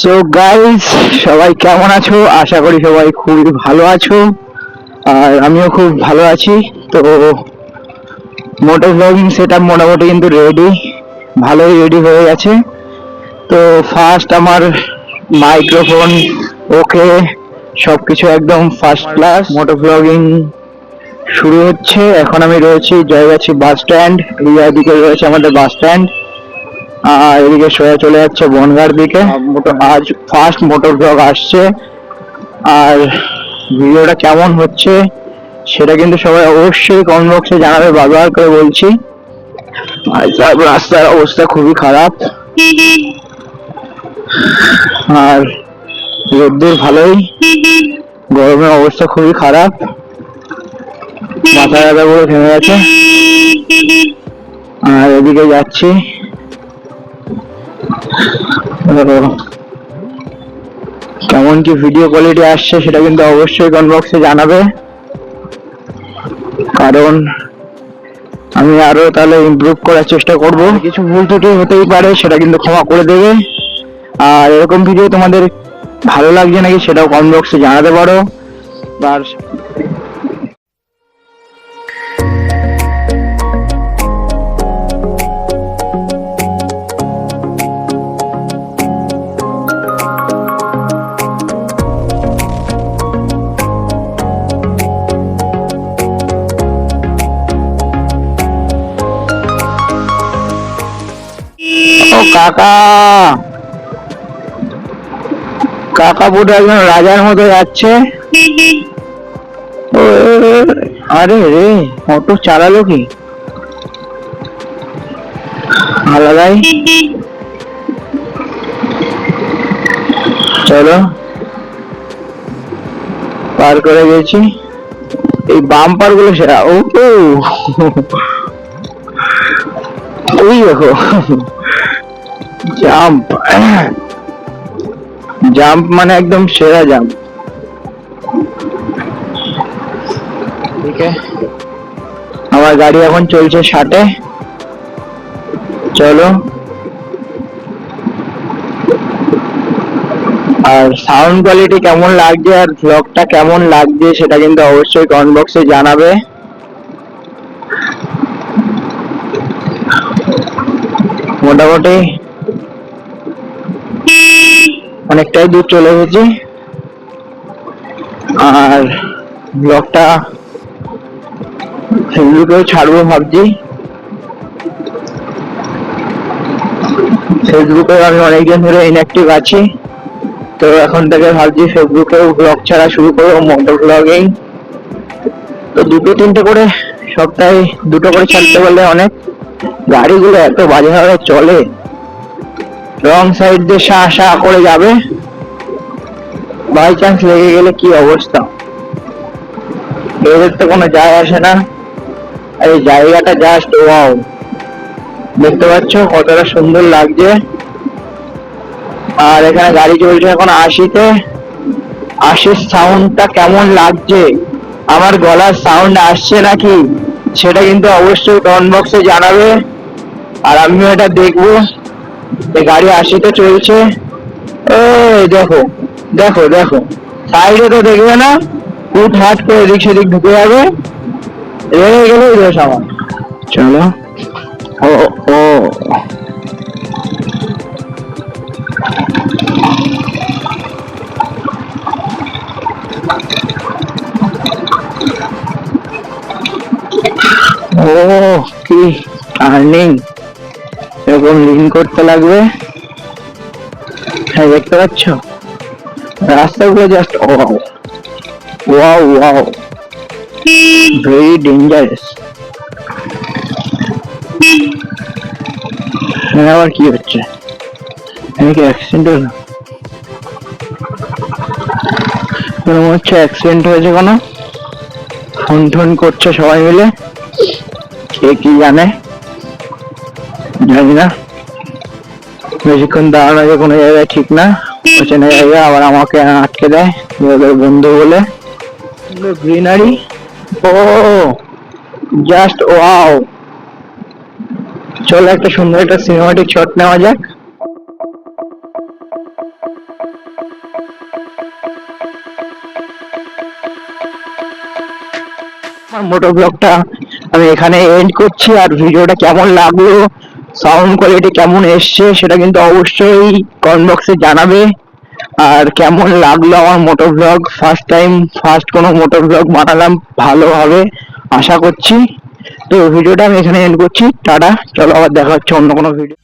So guys সবাই কেমন আছো? আশা করি সবাই খুবই ভালো আছো। আর আমিও খুব ভালো আছি। তো মোটো ব্লগিং সেট মোটামুটি কিন্তু রেডি ভালোই রেডি হয়ে গেছে। তো ফার্স্ট আমার মাইক্রোফোন ওকে সবকিছু একদম ফার্স্ট ক্লাস মোটো ব্লগিং শুরু হচ্ছে। এখন আমি রয়েছি জয়গাছি বাস স্ট্যান্ড এই দিকে রয়েছে আমাদের বাস স্ট্যান্ড এদিকে সোজা চলে যাচ্ছে বনগার দিকে। আজ ফার্স্ট মোটর ব্লগ আসছে। আর ভিডিওটা কেমন হচ্ছে সেটা কিন্তু সবাই অবশ্যই কমেন্ট বক্সে জানাবে বারবার করে বলছি। আর রাস্তার অবস্থা খুবই খারাপ। আর রোদ্দুর ভালোই। গরমের অবস্থা খুবই খারাপ। মাথা ব্যথা করে থেমে গেছে। আর এদিকে যাচ্ছি। কেমন কি ভিডিও কোয়ালিটি আসছে সেটা কিন্তু অবশ্যই কমেন্ট বক্সে জানাবে। কারণ আমি আরও তাহলে ইমপ্রুভ করার চেষ্টা করব। কিছু ভুল ত্রুটি হতেই পারে, সেটা কিন্তু ক্ষমা করে দেবে। আর এরকম ভিডিও তোমাদের ভালো লাগছে নাকি সেটাও কমেন্ট বক্সে জানাতে পারো। আর কাকা। কাকা পুরো একজন রাজার মতো যাচ্ছে। আরে রে, অটো চালালো কি? আলাদাই চলো। পার করে গেছি। এই বাম্পারগুলো সেরা। ও। ওই দেখো। জাম্প জাম্প মানে একদম সেরা জাম্প আমার গাড়ি এখন চলছে ষাটে। চলো। আর সাউন্ড কোয়ালিটি কেমন লাগছে আর ভ্লগটা কেমন লাগছে সেটা কিন্তু অবশ্যই কমেন্ট বক্সে জানাবে। মোটামুটি অনেকটাই দূর চলে এসেছি। আর ব্লগটা ফেসবুকেও ছাড়বো ভাবছি। ফেসবুকে আমি অনেকদিন ধরে ইনঅ্যাক্টিভ আছি। তো এখন থেকে ভাবছি ফেসবুকেও ব্লগ ছাড়া শুরু করব মোটর ব্লগিং তো দুটো তিনটে করে সপ্তাহে দুটো করে ছাড়তে পারলে অনেক। গাড়িগুলো এত বাজেভাবে চলে। রং সাইড দিয়ে সা সা করে যাবে। বাই চান্স লেগে গেলে কি অবস্থা? এদের তো কোনো যায় আসে না। আর এই জায়গাটা জাস্ট ওয়াও দেখতে পাচ্ছ কতটা সুন্দর লাগছে। আর এখানে গাড়ি চলছে এখন আশিতে। আশির সাউন্ডটা কেমন লাগছে? আমার গলার সাউন্ড আসছে নাকি? সেটা কিন্তু অবশ্যই কমেন্ট বক্সে জানাবে। আর আমিও এটা দেখব। এই গাড়ি আশিতে চলছে। ওই দেখো দেখো দেখো। সাইডে তো দেখবে না, উঠ হাট করে এদিক সেদিক ঢুকে যাবে। রেগে গেলেই দোষ আমার। চলো। ও ও ও। কি টার্নিং এরকম লিন করতে লাগবে। হ্যাঁ দেখতে পাচ্ছ? রাস্তাগুলো just wow wow wow very dangerous আবার কি হচ্ছে? এখানে কি অ্যাক্সিডেন্ট হলো? মনে হচ্ছে অ্যাক্সিডেন্ট হয়েছে কোনো? ফোন টোন করছে সবাই মিলে। কে কি জানে? জানি না। বেশিক্ষণ দাঁড়ানো যে কোনো জায়গায় ঠিক না। পেছনে যাবে আবার আমাকে আটকে দেয় ওদের বন্ধু বলে। গ্রিনারি। ও জাস্ট ওয়াও চলো একটা সুন্দর একটা সিনেমাটিক শট নেওয়া যাক। আমার মোটো ব্লগটা আমি এখানে এন্ড করছি, আর ভিডিওটা কেমন লাগল? সাউন্ড কোয়ালিটি কেমন এসছে সেটা কিন্তু অবশ্যই কমেন্ট বক্সে জানাবে। আর কেমন লাগল আমার motor blog first time first কোনো মোটর ব্লগ বানালাম, ভালো হবে, আশা করছি। তো ভিডিওটা আমি এখানে এন্ড করছি। টাটা, চলো আবার দেখা হচ্ছে অন্য কোনো ভিডিও